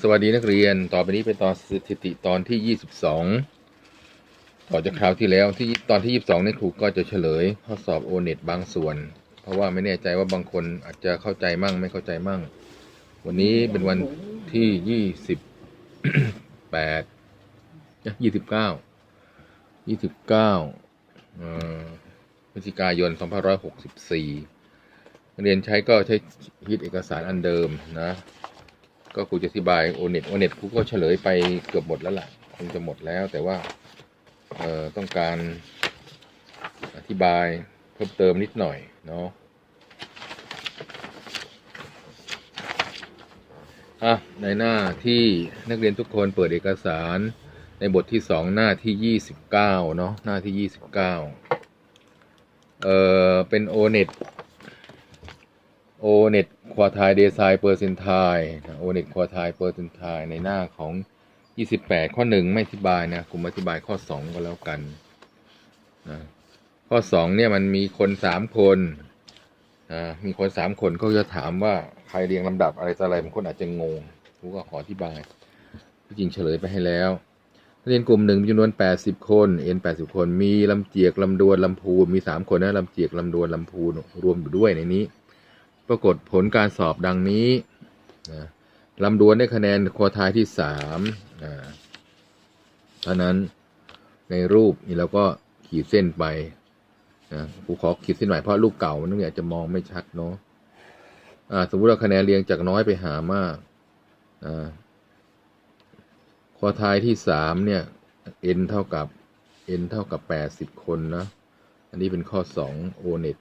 สวัสดีนักเรียน ต่อไปนี้เป็นตอนสถิติตอนที่ยี่สิบสองต่อจากคราวที่แล้วที่ตอนที่ยี่สิบสองนี่ครูก็จะเฉลยข้อสอบโอเน็ตบางส่วน เพราะว่าไม่แน่ใจว่าบางคนอาจจะเข้าใจมั่งไม่เข้าใจมั่ง วันนี้เป็นวันที่ยี่สิบแปดยี่สิบเก้ายี่สิบเก้าพฤศจิกายนสองพันร้อยหกสิบสี่เรียนใช้ก็ใช้ฮิตเอกสารอันเดิมนะ ก็ครูจะอธิบายโอเน็ตโอเน็ตครูก็เฉลยไปเกือบหมดแล้วล่ะคงจะหมดแล้วแต่ว่าเอ่อต้องการอธิบายเพิ่มเติมนิดหน่อยเนาะอะในหน้าที่นักเรียนทุกคนเปิดเอกสารในบทที่สองหน้าที่ยี่สิบเก้าเนาะหน้าที่ยี่สิบเก้าเอ่อเป็นโอเน็ตโอเน็ต ควอไทเดซายเปอร์เซนทายโอเน็ตควอไทเปอร์เซนทายในหน้าของ 28 ข้อ 1 ไม่อธิบายนะกลุ่มอธิบายข้อ 2 ก็แล้วกันนะข้อ 2 เนี่ยมันมีคน 3 คนนะมีคน 3 คนเขาจะถามว่าใครเรียงลำดับอะไรต่ออะไรบางคนอาจจะงงผมก็ขออธิบายที่จริงเฉลยไปให้แล้วเรียนกลุ่มหนึ่งมีจำนวน 80 คน เอ็น 80 คน มีลำเจียกลำดวนลำพูน มี 3 คนนะลำเจียกลำดวนลำพูนรวมอยู่ด้วยในนี้ ปรากฏผลการสอบดังนี้นะลำดวนได้คะแนนควอทายที่สามเท่านั้นในรูปนี่เราก็ขีดเส้นไปนะครูขอขีดเส้นใหม่เพราะรูปเก่ามันนี่อาจจะมองไม่ชัดเนาะะสมมุติเราคะแนนเรียงจากน้อยไปหามากควอทายที่สามเนี่ย n เท่ากับ n เท่ากับแปดสิบคนนะ อันนี้เป็นข้อสองโอเน็ต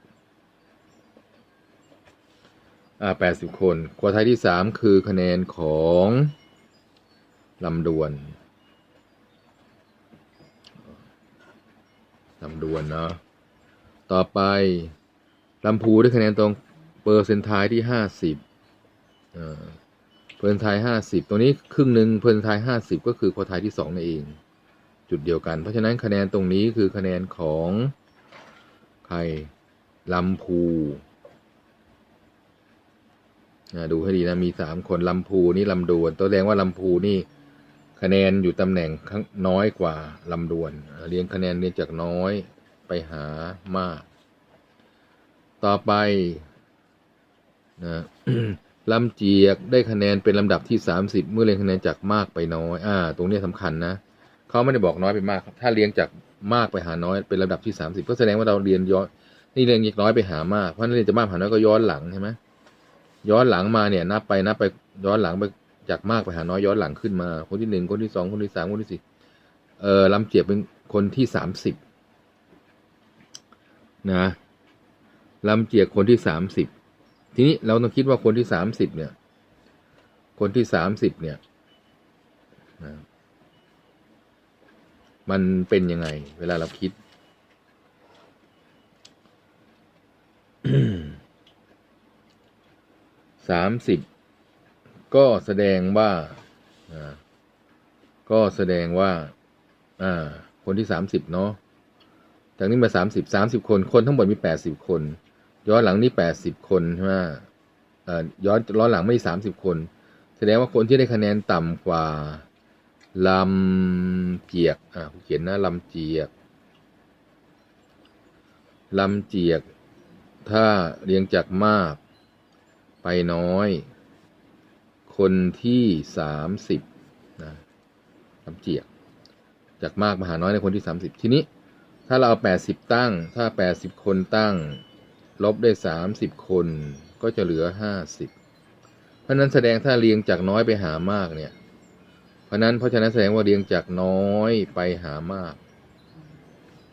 80 คนควอไทที่ 3 คือคะแนนของลำดวนลำดวนเนาะต่อไปลำพูได้คะแนนตรงเปอร์เซนต์ไทยที่ 50อ่เพิร์นไาย50 ตรงนี้ครึ่งหนึ่งเพิร์นไาย50 ก็คือควอไทยที่2นั่นเอง จุดเดียวกัน เพราะฉะนั้นคะแนนตรงนี้คือคะแนนของใครลำพู ดูให้ดีนะมีสามคนลำพูนี่ลำดวน ตัวแสดงว่าลำพูนี่คะแนนอยู่ตำแหน่งข้างน้อยกว่าลำดวนเรียงคะแนนเรียงจากน้อยไปหามาก ต่อไปนะลำเจียกได้คะแนนเป็นลำดับที่สามสิบเมื่อเรียงคะแนนจากมากไปน้อย อ่า ตรงนี้สำคัญนะเขาไม่ได้บอกน้อยไปมาก ถ้าเรียงจากมากไปหาน้อยเป็นลำดับที่สามสิบก็แสดงว่าเราเรียนย้อนนี่เรียงจากน้อยไปหามากเพราะนั้นเรียนจากมากหาน้อยก็ย้อนหลังใช่ไหม ย้อนหลังมาเนี่ยนับไปนับไปย้อนหลังไปจากมากไปหาน้อยย้อนหลังขึ้นมา คนที่หนึ่งคนที่สองคนที่สามคนที่สี่เออลำเจียบเป็นคนที่สามสิบนะลำเจียกคนที่สามสิบทีนี้เราต้องคิดว่าคนที่สามสิบเนี่ย คนที่สามสิบเนี่ยนะมันเป็นยังไง เวลาเราคิด สามสิบก็แสดงว่าก็แสดงว่า อ่า คนที่สามสิบเนาะจากนี้มาสามสิบสามสิบคน คนทั้งหมดมีแปดสิบคน ย้อนหลังนี่แปดสิบคนใช่ไหมย้อนย้อนหลังไม่สามสิบคน แสดงว่าคนที่ได้คะแนนต่ำกว่าลำเจียก อ่าเขียนนะลำเจียกลำเจียก ถ้าเรียงจากมาก ไปน้อย คนที่สามสิบนะลำเจียก จากมากมาหาน้อยในคนที่สามสิบทีนี้ ถ้าเราเอาแปดสิบตั้ง ถ้าแปดสิบคนตั้ง ลบได้สามสิบคนก็จะเหลือห้าสิบเพราะนั้นแสดงถ้าเรียงจากน้อยไปหามากเนี่ย เพราะนั้นเพราะฉะนั้นแสดงว่าเรียงจากน้อยไปหามาก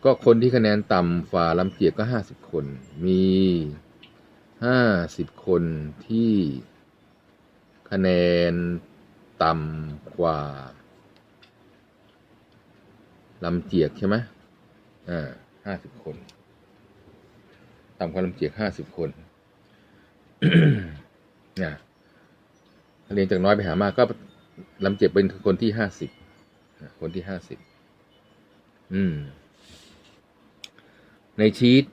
ก็คนที่คะแนนต่ำฝ่าลำเจียกก็ห้าสิบคน มี ห้าสิบคนที่คะแนนต่ำกว่าลำเจียกใช่ไหมอ่าห้าสิบคน ต่ำกว่าลำเจียกห้าสิบคนเนี่ยเรียนจากน้อยไปหามากก็ลำเจียกเป็นคนที่ห้าสิบคนที่ห้าสิบอืม ในชีต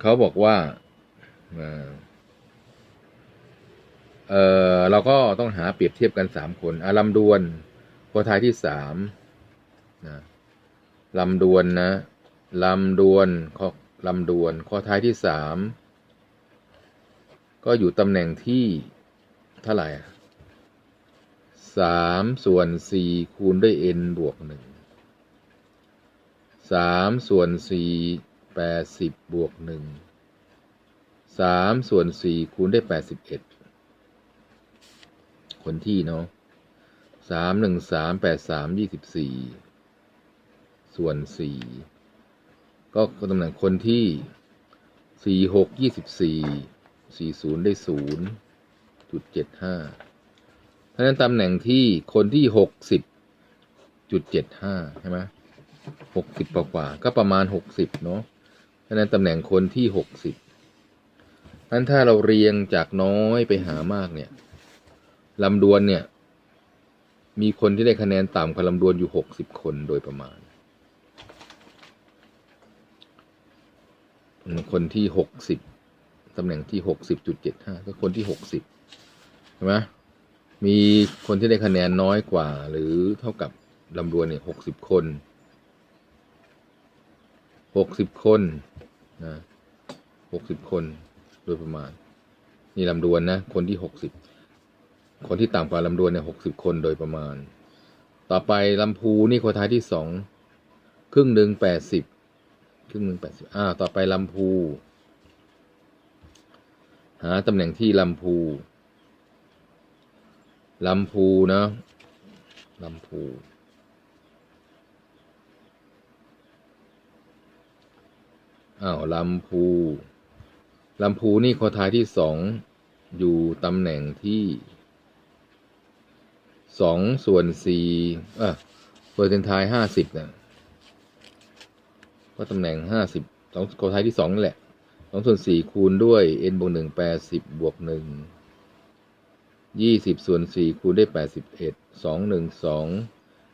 เขาบอกว่า เออเราก็ต้องหาเปรียบเทียบกันสามคนอะลำดวนคท้ายที่สามนะลำดวนนะลำดวนข้อลำดวนข้อท้ายที่สามก็อยู่ตำแหน่งที่เท่าไหร่สามส่วนสี่คูณด้วย n บวกหนึ่งสามส่วนสี่แปดสิบบวกหนึ่ง สามส่วนสี่คูณได้แปดสิบเอ็ดคนที่เนาะสามหนึ่งสามแปดสามยี่สิบสี่ส่วนสี่ก็ตำแหน่งคนที่สี่หกยี่สิบสี่สี่ศูนย์ได้ศูนย์จุดเจ็ดห้าเพราะฉะนั้นตำแหน่งที่คนที่หกสิบจุดเจ็ดห้าใช่ไหมหกสิบกว่าก็ประมาณหกสิบเนาะเพราะฉะนั้นตำแหน่งคนที่หกสิบ นั้นถ้าเราเรียงจากน้อยไปหามากเนี่ยลำดวนเนี่ย มีคนที่ได้คะแนนต่ำกว่าลำดวนอยู่หกสิบคนโดยประมาณ คนที่หกสิบตำแหน่งที่หกสิบจุดเจ็ดห้าก็คนที่หกสิบใช่ไหมมีคนที่ได้คะแนนน้อยกว่า หรือเท่ากับลำดวนเนี่ยหกสิบคนหกสิบคนนะหกสิบคน โดยประมาณ นี่ลำดวนนะ คนที่หกสิบคนที่ต่ำกว่าลำดวนเนี่ยหกสิบคนโดยประมาณ ต่อไปลำพูนี่ควท้ายที่สองครึ่งหนึ่งแปดสิบครึ่งหนึ่งแปดสิบอ่าต่อไปลำพู หาตำแหน่งที่ลำพูลำพูนะลำพูอ้าวลำพู ลำพูนี่ควท้ายที่สองอยู่ตำแหน่งที่สองส่วนสี่เออเปอร์เซนต์ไทห้าสิบเนี่ยก็ตำแหน่งห้าสิบสองโคท้ายที่สองนั่นแหละสองส่วนสี่คูณด้วย n บวกหนึ่งแปดสิบบวกหนึ่งยี่สิบส่วนสี่คูณได้แปดสิบเอ็ดสองหนึ่งสอง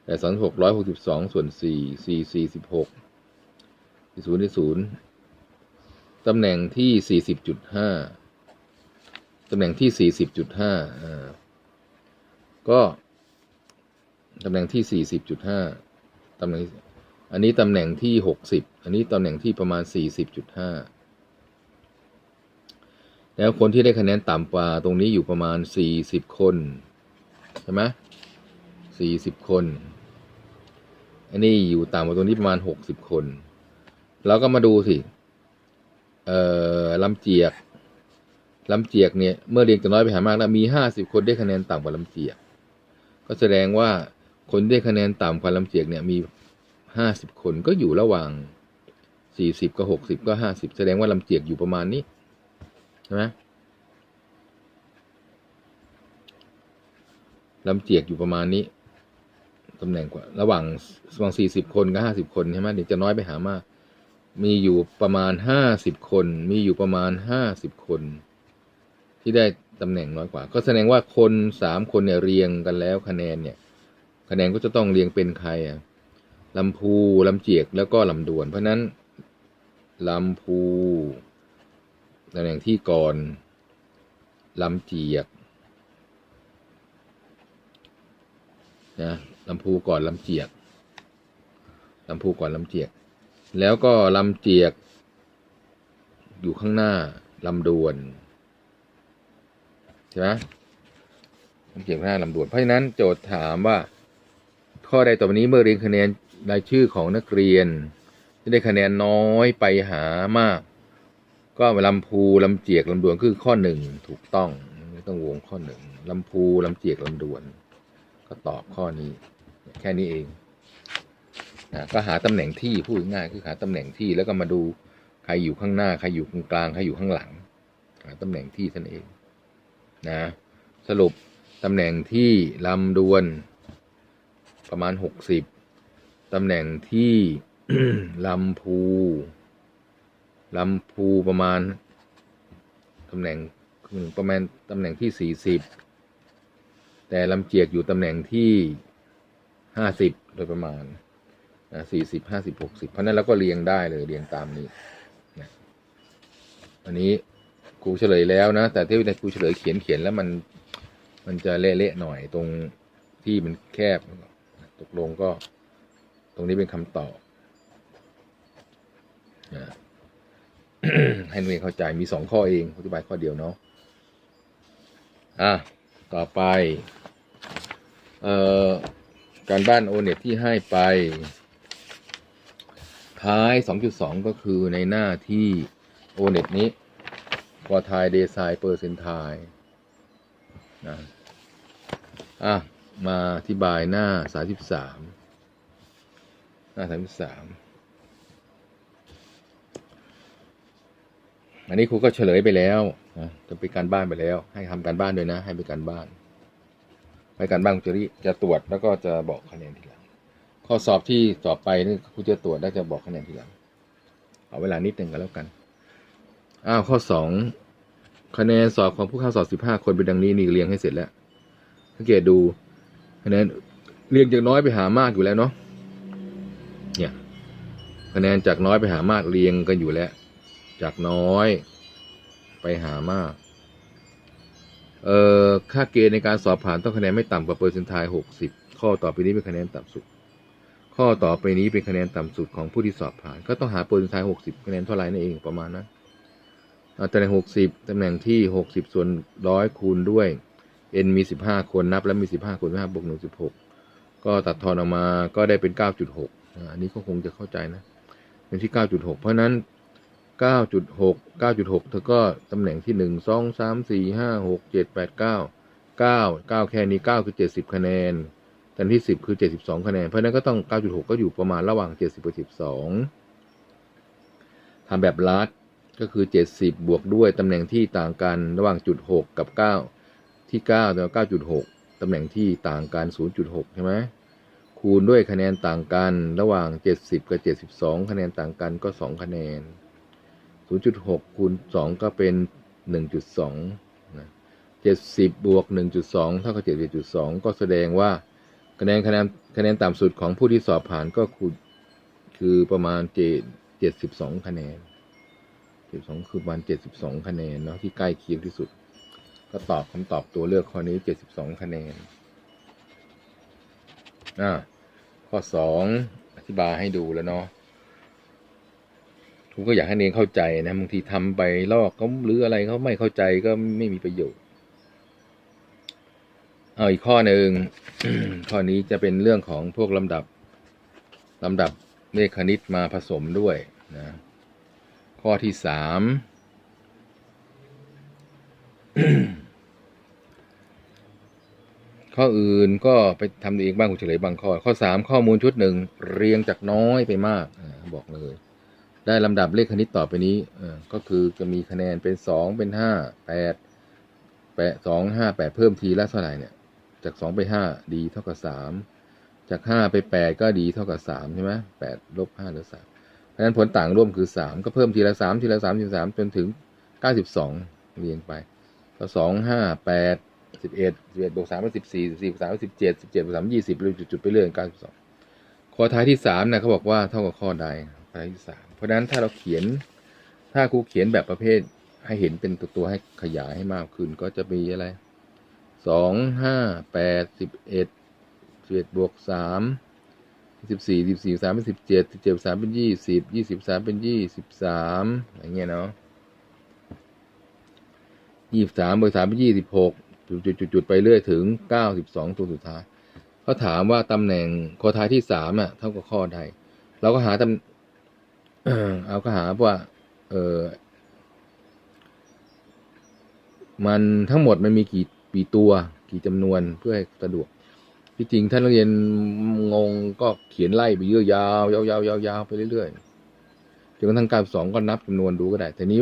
แปดสองหกร้อยหกสิบสองส่วนสี่สี่สี่สิบหกศูนย์ที่ศูนย์ ตำแหน่งที่สี่สิบจุดห้าตำแหน่งที่สี่สิบจุดห้าอ่าก็ ตำแหน่งที่สี่สิบจุดห้าตำแหน่ง อันนี้ตำแหน่งที่หกสิบอันนี้ตำแหน่งที่ประมาณสี่สิบจุดห้าแล้วคนที่ได้คะแนนต่ำกว่าตรงนี้อยู่ประมาณสี่สิบคน ใช่ไหมสี่สิบคน อันนี้อยู่ต่ำกว่าตรงนี้ประมาณหกสิบคนเราก็มาดูสิ เอ่อลำเจียกลำเจียกเนี่ยเมื่อเรียงจากน้อยไปหามากแล้วมีห้าสิบคนได้คะแนนต่ำกว่าลำเจียก ก็แสดงว่าคนได้คะแนนต่ำกว่าลำเจียกเนี่ยมีห้าสิบคนก็อยู่ระหว่างสี่สิบกับหกสิบก็ห้าสิบแสดงว่าลำเจียกอยู่ประมาณนี้ใช่ไหมลำเจียกอยู่ประมาณนี้ตำแหน่งกว่าระหว่างระหว่างสี่สิบคนกับห้าสิบคนใช่ไหมเดี๋ยวจะน้อยไปหามาก มีอยู่ประมาณห้าสิบคน มีอยู่ประมาณห้าสิบคน ที่ได้ตำแหน่งน้อยกว่า ก็แสดงว่าคนสามคนเนี่ยเรียงกันแล้วคะแนนเนี่ย คะแนนก็จะต้องเรียงเป็นใครอะลำพูลำเจียกแล้วก็ลำดวน เพราะฉะนั้นลำพูตำแหน่งที่ก่อนลำเจียกนะลำพูก่อนลำเจียกลำพูก่อนลำเจียก แล้วก็ลำเจียก อยู่ข้างหน้าลำดวนใช่ไหมลำเจียกข้างหน้าลำดวน เพราะฉะนั้นโจทย์ถามว่า ข้อใดต่อไปนี้เมื่อเรียงคะแนนรายชื่อของนักเรียนที่ได้คะแนนน้อยไปหามาก ก็ลำพูลำเจียกลำดวนคือข้อหนึ่งถูกต้องไม่ต้องวงข้อหนึ่งลำพูลำเจียกลำดวน ก็ตอบข้อนี้ แค่นี้เอง นะก็หาตำแหน่งที่พูดง่ายคือหาตำแหน่งที่แล้วก็มาดูใครอยู่ข้างหน้าใครอยู่ตรงกลางใครอยู่ข้างหลังหาตำแหน่งที่ท่านเองนะสรุปตำแหน่งที่ลำดวนประมาณหกสิบตำแหน่งที่ลำพูลำพูประมาณตำแหน่งประมาณตำแหน่งที่สี่สิบแต่ลำเจียกอยู่ตำแหน่งที่ห้าสิบโดยประมาณ สี่สิบห้าสิบหกสิบเพราะนั้นเราก็เรียงได้เลยเรียงตามนี้นะอันนี้ครูเฉลยแล้วนะ แต่ที่ในครูเฉลยเขียนเขียนแล้วมันมันจะเละๆหน่อยตรงที่มันแคบตกลงก็ ตรงนี้เป็นคำตอบนะให้นักเรียนเข้าใจมีสองข้อเองอธิบายข้อเดียวเนาะอะต่อไป เอ่อ การบ้านโอเน็ตที่ให้ไป ท้าย 2.2 ก็คือในหน้าที่โอเน็ตนี้พอทายเดซายเปอร์เซนทายนะอะ มาอธิบายหน้า 33 หน้า 33 อันนี้ครูก็เฉลยไปแล้วนะจะเป็นการบ้านไปแล้ว ให้ทำการบ้านด้วยนะ ให้เป็นการบ้าน ไปการบ้านครูจะรีจะตรวจแล้วก็จะบอกคะแนนทีหลัง ข้อสอบที่สอบไปนี่ครูจะตรวจแล้จะบอกคะแนนทีหลังเอาเวลานิดหนึ่งก็แล้วกันอ้าวข้อสองคะแนนสอบของผู้เข้าสอบสิบห้าคนเป็นดังนี้นี่เรียงให้เสร็จแล้วสังเกตดูคะแนนเรียงจากน้อยไปหามากอยู่แล้วเนาะเนี่ยคะแนนจากน้อยไปหามากเรียงกันอยู่แล้ว จากน้อยไปหามากเอ่อค่าเกณฑ์ในการสอบผ่านต้องคะแนนไม่ต่ำกว่าเปอร์เซ็นต์ทายหกสิบข้อต่อไปนี้เป็นคะแนนต่ำสุด ข้อต่อไปนี้เป็นคะแนนต่ำสุดของผู้ที่สอบผ่าน ก็ต้องหาเปอร์เซ็นต์ทายหกสิบคะแนนเท่าไหร่นั่นเองประมาณนั้นอ่าตำแหน่งหกสิบตำแหน่งที่หกสิบส่วนร้อยคูณด้วย n มีสิบห้าคนนับ แล้วมีสิบห้าคนห้าบวกหนึ่งสิบหกก็ตัดทอนออกมาก็ได้เป็นเก้าจุดหกอันนี้ก็คงจะเข้าใจนะเป็นที่เก้าจุดหกเพราะนั้นเก้าจุดหกเก้าจุดหกเธอก็ตำแหน่งที่หนึ่งสองสามสี่ห้าหกเจ็ดแปดเก้าเก้าเก้าแค่นี้เก้าคือเจ็ดสิบคะแนน ตำแหน่งที่สิบคือเจ็ดสิบสองคะแนน เพราะนั้นก็ต้องเก้าจุดหกก็อยู่ประมาณระหว่างเจ็ดสิบกับสิบสองทำแบบลัดก็คือเจ็ดสิบบวกด้วยตำแหน่งที่ต่างกันระหว่างจุดหกกับเก้าที่เก้าแต่เก้าจุดหกตำแหน่งที่ต่างกันศูนย์จุดหกใช่ไหมคูณด้วยคะแนนต่างกันระหว่างเจ็ดสิบกับเจ็ดสิบสองคะแนนต่างกันก็สองคะแนนศูนย์จุดหกคูณสองก็เป็นหนึ่งจุดสองนะเจ็ดสิบบวกหนึ่งจุดสองเท่ากับเจ็ดจุดสองก็แสดงว่า คะแนนคะแนนคะแนนต่ำสุดของผู้ที่สอบผ่านก็คือคือประมาณเจ็ดเจ็ดสิบสองคะแนนเจ็ดสองคือประมาณเจ็ดสิบสองคะแนนเนาะที่ใกล้เคียงที่สุด ก็ตอบคำตอบตัวเลือกข้อนี้72คะแนนอ่าข้อ2องอธิบายให้ดูแล้วเนาะทุกก็อยากให้เนงเข้าใจนะบางทีทำไปลอกเขาหรืออะไรเขาไม่เข้าใจก็ไม่มีประโยชน์ เอาอีกข้อหนึ่งข้อนี้จะเป็นเรื่องของพวกลำดับลำดับเลขคณิตมาผสมด้วยนะข้อที่สามข้ออื่นก็ไปทำเองบ้างคุณเฉลยบางข้อ ข้อสามข้อมูลชุดหนึ่งเรียงจากน้อยไปมากบอกเลย ได้ลำดับเลขคณิตต่อไปนี้ก็คือจะมีคะแนนเป็นสองเป็นห้าแปดแปดสองห้าแปดเพิ่มทีละเท่าไหร่เนี่ย จากสองไปห้าดีเท่ากับสามจากห้าไปแปดก็ดีเท่ากับสามใช่ไหมแปดลบห้าเหลือสามเพราะฉะนั้นผลต่างร่วมคือสามก็เพิ่มทีละสามทีละสามทีละสามจนถึงเก้าสิบสองเรียงไป ก็สองห้าแปดสิบเอ็ดสิบเอ็ดบวกสามเป็นสิบสี่สิบสี่บวกสามเป็นสิบเจ็ดสิบเจ็ดบวกสามยี่สิบเลยจุดๆไปเรื่อยเก้าสิบสองข้อท้ายที่สามนะเขาบอกว่าเท่ากับข้อใดข้อท้ายที่สามเพราะฉะนั้นถ้าเราเขียนถ้าครูเขียนแบบประเภทให้เห็นเป็นตัวตัวให้ขยายให้มากขึ้นก็จะมีอะไร สองห้าแปดสิบเอ็ดสิบเอ็ดบวกสามสิบสี่สิบสี่สามเป็นสิบเจ็ดสิบเจ็ดสามเป็นยี่สิบยี่สิบสามเป็นยี่สิบสามอย่างเงี้ยเนาะยี่สิบสามบวกสามเป็นยี่สิบหกจุดๆๆไปเรื่อยถึงเก้าสิบสองตัวสุดท้ายเขาถามว่าตำแหน่งข้อท้ายที่สามอะ เท่ากับข้อใดเราก็หาตำเอาก็หาว่า เออมันทั้งหมดมันมีกี่ กี่ตัวกี่จำนวนเพื่อให้สะดวก ที่จริงท่านนักเรียนงงก็เขียนไล่ไปเยอะยาวยาวยาวยาวยาวไปเรื่อยๆจนกระทั่งการสองก็นับจำนวนดูก็ได้แต่นี้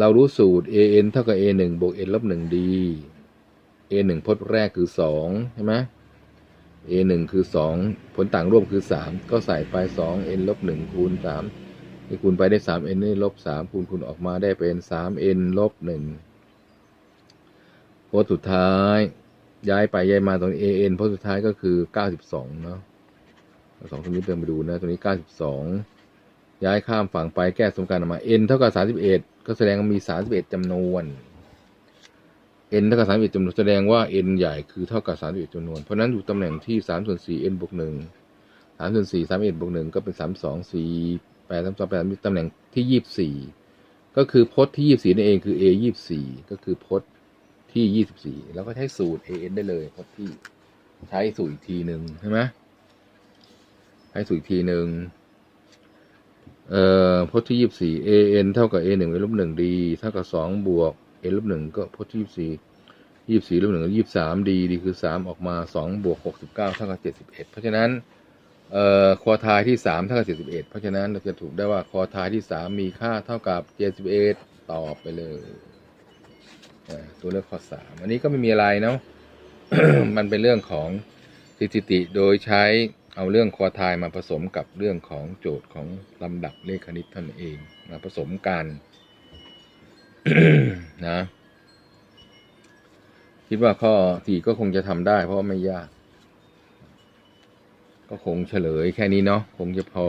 เรารู้สูตร an เท่ากับ a หนึ่งบวก n ลบหนึ่ง d a หนึ่งพจน์แรกคือสองใช่ไหม a หนึ่งคือสองผลต่างร่วมคือสามก็ใส่ไปสอง n ลบหนึ่งคูณสามคูณไปได้สาม n นี่ลบสามคูณคูณออกมาได้เป็นสาม n ลบหนึ่ง พจน์สุดท้าย ย้ายไปย้ายมาตรง a n พจน์สุดท้ายก็คือเก้าสิบสองเนาะสองตรงนี้เดินมาดูนะตรงนี้เก้าสิบสองย้ายข้ามฝั่งไปแก้สมการออกมา n เท่ากับสามสิบเอ็ดก็แสดงว่ามีสามสิบเอ็ดจำนวน n n เท่ากับสามสิบเอ็ดจำนวนแสดงว่า n ใหญ่คือเท่ากับสามสิบเอ็ดจำนวน เพราะนั้นอยู่ตำแหน่งที่สามส่วนสี่ n บวกหนึ่งสามส่วนสี่สามเอ็ดบวกหนึ่งก็เป็นสามสองสี่แปดสามสองแปดมีตำแหน่งที่ยี่สิบสี่ก็คือพจน์ที่ยี่สิบสี่นั่นเองคือ a ยี่สิบสี่ก็คือพจน์ ที่ยี่สิบสี่แล้วก็ใช้สูตร a n ได้เลยพจน์ที่ใช้สูตรอีกทีหนึ่งใช่ไหมใช้สูตรอีกทีหนึ่งเอ่อพจน์ที่ยี่สิบสี่ a n เท่ากับ a หนึ่ง a ลบหนึ่ง d เท่ากับสองบวก a ลบหนึ่งก็พจน์ที่ยี่สิบสี่ยี่สิบสี่ลบหนึ่งก็ยี่สิบสาม d d คือสามออกมาสองบวกหกสิบเก้าเท่ากับเจ็ดสิบเอ็ดเพราะฉะนั้นเอ่อคอทายที่สามเท่ากับเจ็ดสิบเอ็ดเพราะฉะนั้นเราจะถูกได้ว่าคอทายที่สามมีค่าเท่ากับเจ็ดสิบเอ็ดตอบไปเลย ตัวเลือกข้อสามอันนี้ก็ไม่มีอะไรเนาะมันเป็นเรื่องของสถิติโดยใช้เอาเรื่องคอทายมาผสมกับเรื่องของโจทย์ของลำดับเลขคณิตท่านเองมาผสมกันนะคิดว่าข้อสี่ก็คงจะทำได้เพราะไม่ยาก ก็คงเฉลยแค่นี้เนาะคงจะพอ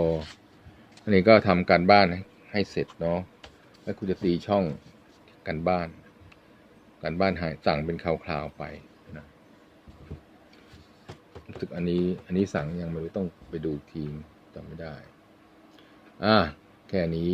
อันนี้ก็ทำการบ้านให้ให้เสร็จเนาะแล้วคุณจะตีช่องกันบ้าน การบ้านหายสั่งเป็นคราวๆไปนะรู้สึกอันนี้อันนี้สั่งยังไม่รู้ต้องไปดูอีกทีจำไม่ได้ อ่าแค่นี้